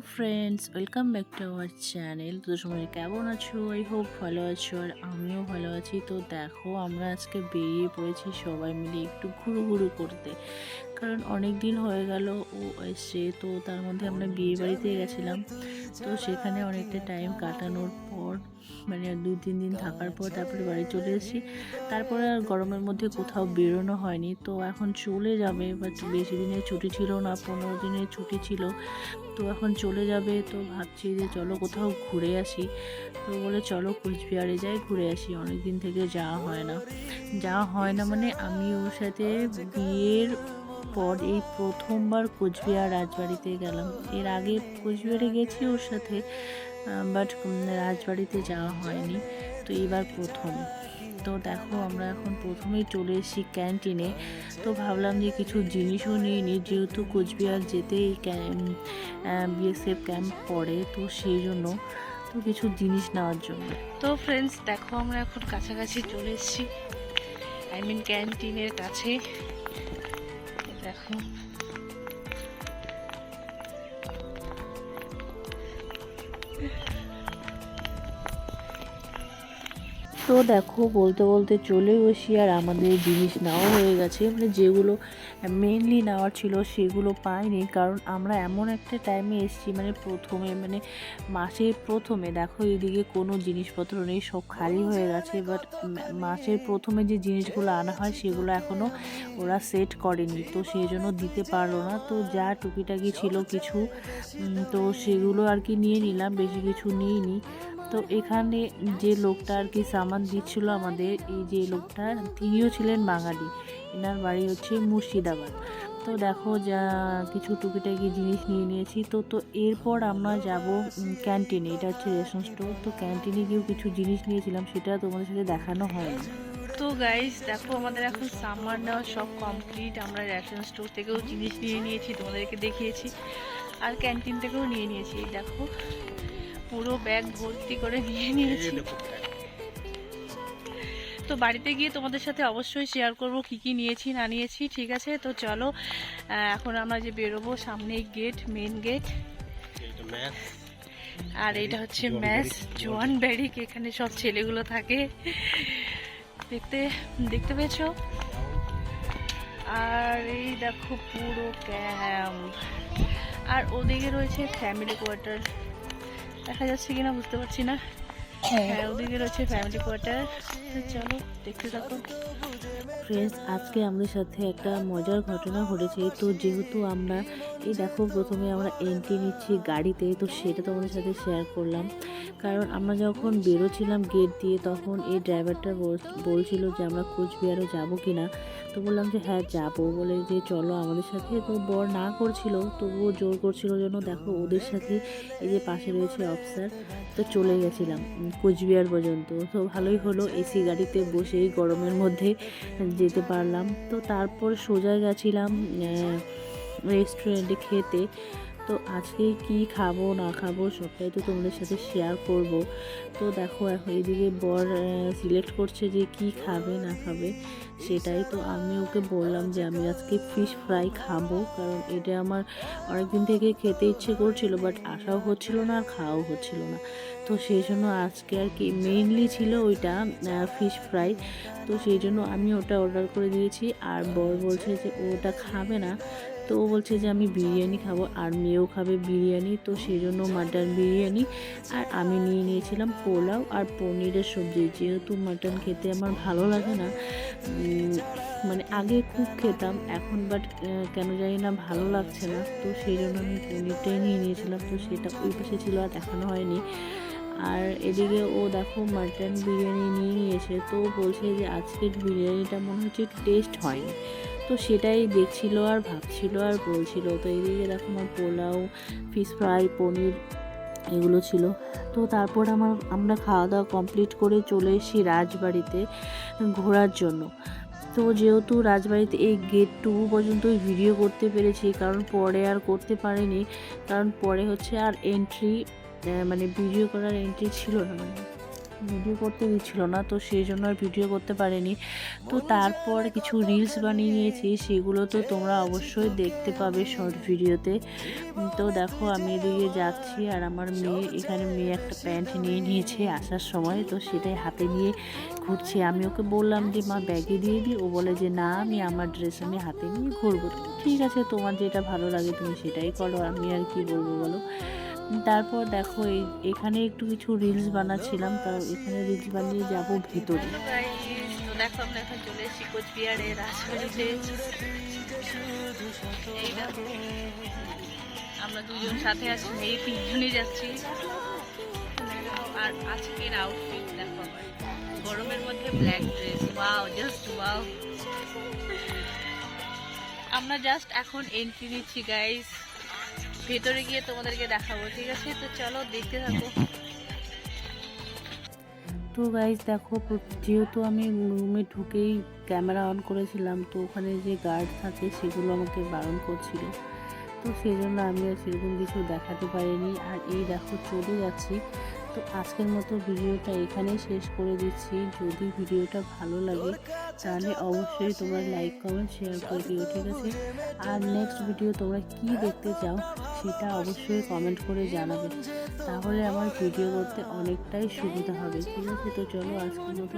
Friends welcome back to our channel তো সময় কেমন আছো? আই হোপ ভালো আছো আর আমিও ভালো আছি। তো দেখো, আমরা আজকে বেরিয়ে পড়েছি সবাই মিলে একটু ঘুরু ঘুরু করতে। কারণ অনেক দিন হয়ে গেল, ও এসছে, তো তার মধ্যে আমরা বিয়ে বাড়িতে গেছিলাম। তো সেখানে অনেকটা টাইম কাটানোর পর মানে দু, তিন দিন থাকার পর তারপরে বাড়ি চলে এসেছি। তারপরে আর গরমের মধ্যে কোথাও বেরোনো হয়নি, তো এখন চলে যাবে বাট বেশি দিনের ছুটি ছিল না, পনেরো দিনের ছুটি ছিল। তো এখন চলে যাবে, তো ভাবছি যে চলো কোথাও ঘুরে আসি। তো বলে চলো কোচবিহারে যাই, ঘুরে আসি অনেক দিন থেকে যাওয়া হয় না। যাওয়া হয় না মানে আমি ওর সাথে বিয়ের পর এই প্রথমবার কোচবিহার রাজবাড়িতে গেলাম। এর আগে কোচবিহারে গেছি ওর সাথে বাট রাজবাড়িতে যাওয়া হয়নি। তো এবার প্রথম। তো দেখো আমরা এখন প্রথমেই চলে এসেছি ক্যান্টিনে তো ভাবলাম যে কিছু জিনিসও নিয়ে নিই, যেহেতু কোচবিহার যেতে এই বিএসএফ ক্যাম্প পড়ে, তো সেই জন্য তো কিছু জিনিস নেওয়ার জন্য। তো ফ্রেন্ডস দেখো আমরা এখন কাছাকাছি চলে এসেছি। আই মিন ক্যান্টিনের কাছে। দেখো। তো দেখো, বলতে বলতে চলে বসি আর আমাদের জিনিস নেওয়া হয়ে গেছে। মানে যেগুলো মেনলি নেওয়ার ছিল সেগুলো পাইনি, কারণ আমরা এমন একটা টাইমে এসেছি মানে প্রথমে মানে মাসের প্রথমে। দেখো, এদিকে কোনো জিনিসপত্র নেই, সব খালি হয়ে গেছে। বাট মাসের প্রথমে যে জিনিসগুলো আনা হয়, সেগুলো এখনও ওরা সেট করেনি। তো সেই জন্য দিতে পারল না। তো যা টুকিটাকি ছিল কিছু তো সেগুলো আর কি নিয়ে নিলাম, বেশি কিছু নিয়ে নিই তো এখানে যে লোকটা আর কি সামান দিচ্ছিল আমাদের, এই যে লোকটা, তিনিও ছিলেন বাঙালি। এনার বাড়ি হচ্ছে মুর্শিদাবাদ। তো দেখো যা কিছু টুকিটাকি জিনিস নিয়ে নিয়েছি। তো তো এরপর আমরা যাব ক্যান্টিনে। এটা হচ্ছে রেশন স্টোর। তো ক্যান্টিনে গিয়েও কিছু জিনিস নিয়েছিলাম, সেটা তোমাদের সাথে দেখানো হয়নি। তো গাইস দেখো আমাদের এখন সামার নেওয়া সব কমপ্লিট আমরা রেশন স্টোর থেকেও জিনিস নিয়ে নিয়েছি, তোমাদেরকে দেখিয়েছি। আর ক্যান্টিন থেকেও নিয়ে নিয়েছি দেখো। পুরো ব্যাগ ভর্তি করে নিয়ে নিয়েছি। তো বাড়িতে গিয়ে তোমাদের সাথে অবশ্যই শেয়ার করব কি কি নিয়েছি না নিয়েছি ঠিক আছে? তো চলো এখন আমরা যে বেরোবো সামনেই গেট মেন গেট আর এটা হচ্ছে ম্যাস জোয়ান ব্যারিক এখানে সব ছেলেগুলো থাকে। দেখতে দেখতে পেয়েছ? আর এই দেখো পুরো ক্যাম্প আর ওদিকে রয়েছে ফ্যামিলি কোয়ার্টার দেখা যাচ্ছে কিনা বুঝতে পারছি না হ্যাঁ। ওদিকে রয়েছে ফ্যামিলি কোয়ার্টার চলো দেখতে থাকো। ফ্রেন্ডস আজকে আমাদের সাথে একটা মজার ঘটনা ঘটেছে। তো যেহেতু আমরা এই দেখো প্রথমে আমরা এন্ট্রি নিচ্ছি গাড়িতে তো সেটা তোমাদের সাথে শেয়ার করলাম। কারণ আমরা যখন বেরোছিলাম গেট দিয়ে তখন এই ড্রাইভারটা বলছিল যে আমরা কোচবিহারও যাব কি না তো বললাম যে হ্যাঁ যাব। বলে যে চলো আমাদের সাথে। তো বর না করছিল তবুও জোর করছিল জন্য দেখো ওদের সাথে এই যে পাশে রয়েছে অফিসার তো চলে গেছিলাম। কোচবিহার পর্যন্ত। তো ভালোই হলো এসি গাড়িতে বসেই গরমের মধ্যে যেতে পারলাম। তো তারপর সোজা গেছিলাম রেস্টুরেন্টে খেতে। তো আজকে কি খাব, না খাব, সবটাই তো তোমাদের সাথে শেয়ার করব। তো দেখো, এখন এদিকে বর সিলেক্ট করছে যে কি খাবে, না খাবে, সেটাই তো আমি ওকে বললাম যে আমি আজকে ফিশ ফ্রাই খাব, কারণ এটা আমার অনেকদিন থেকে খেতে ইচ্ছে করছিল বাট আসাও হচ্ছিল না, আর খাওয়াও হচ্ছিল না। তো সেই জন্য আজকে আর কি মেইনলি ছিল ওইটা ফিশ ফ্রাই তো সেই জন্য আমি ওটা অর্ডার করে দিয়েছি, আর বর বলছে যে ওটা খাবে না তো ও বলছে যে আমি বিরিয়ানি খাব আর মেয়েও খাবে বিরিয়ানি, তো সেই জন্য মাটন বিরিয়ানি। আর আমি নিয়ে নিয়েছিলাম পোলাও আর পনিরের সবজি। যেহেতু মাটন খেতে আমার ভালো লাগে না মানে আগে খুব খেতাম, এখন বাট কেন জানি না ভালো লাগছে না। তো সেই জন্য আমি পনিরটাই নিয়ে নিয়েছিলাম, তো সেটা ওই পাশে ছিল আর দেখানো হয়নি। আর এদিকে ও দেখো মাটন বিরিয়ানি নিয়ে নিয়েছে, তো বলছে যে আজকের বিরিয়ানিটা মনে হচ্ছে টেস্ট হয়নি। তো সেটাই দেখছিল আর ভাবছিল আর বলছিল। তো এদিকে দেখো আমার পোলাও ফিশ ফ্রাই পনির এগুলো ছিল। তো তারপর আমার, আমরা খাওয়া দাওয়া কমপ্লিট করে চলে এসেছি রাজবাড়িতে ঘোরার জন্য। তো যেহেতু রাজবাড়িতে এই গেট টু পর্যন্ত ভিডিও করতে পেরেছি, কারণ পরে আর করতে পারিনি। কারণ পরে হচ্ছে আর এন্ট্রি মানে ভিডিও করার এন্ট্রি ছিল না মানে ভিডিও করতে দিচ্ছিল না তো সেই জন্য আর ভিডিও করতে পারিনি। তো তারপর কিছু রিলস বানিয়ে নিয়েছি সেগুলো তো তোমরা অবশ্যই দেখতে পাবে শর্ট ভিডিওতে তো। দেখো আমি এদিকে যাচ্ছি আর আমার মেয়ে এখানে মেয়ে একটা প্যান্ট নিয়ে নিয়েছে আসার সময় তো সেটাই হাতে নিয়ে ঘুরছে। আমি ওকে বললাম যে মা ব্যাগে দিয়ে দিই। ও বলে যে না আমি আমার ড্রেস আমি হাতে নিয়ে ঘুরবো। ঠিক আছে তোমার যেটা ভালো লাগে তুমি সেটাই করো আমি আর কি বলব বলো? তারপর দেখো এখানে একটু কিছু রিলস বানাচ্ছিলাম, তা এখানে রিলস বানিয়ে যাব ভিতরে। দেখো, আমরা এখন চলে এসেছি কোচবিহারের রাজবাড়িতে। আমরা দুজন সাথে আছি এই তিনজনই যাচ্ছি। আর আজকের আউটফিট দেখো, গরমের মধ্যে black dress wow just wow আমরা জাস্ট এখন এন্ট্রি নিচ্ছি গাইস ভেতরে গিয়ে তোমাদেরকে দেখাবো, ঠিক আছে? তো চলো, দেখতে থাকো। তো গাইজ দেখো যেহেতু আমি রুমে ঢুকেই ক্যামেরা অন করেছিলাম, তো ওখানে যে গার্ড থাকে, সেগুলো আমাকে বারণ করছিল। তো সেই জন্য আমি আর সেরকম কিছু দেখাতে পারিনি। আর এই দেখো, চলে যাচ্ছি। তো আজকের মতো ভিডিওটা এখানেই শেষ করে দিচ্ছি। যদি ভিডিওটা ভালো লাগে, তাহলে অবশ্যই তোমার লাইক কমেন্ট শেয়ার করে দিও, ঠিক আছে? আর নেক্সট ভিডিও তোমরা কি দেখতে চাও সেটা অবশ্যই কমেন্ট করে জানাবে তাহলে আমার ভিডিও করতে অনেকটাই সুবিধা হবে ঠিক আছে, তো চলো আজকের মতো.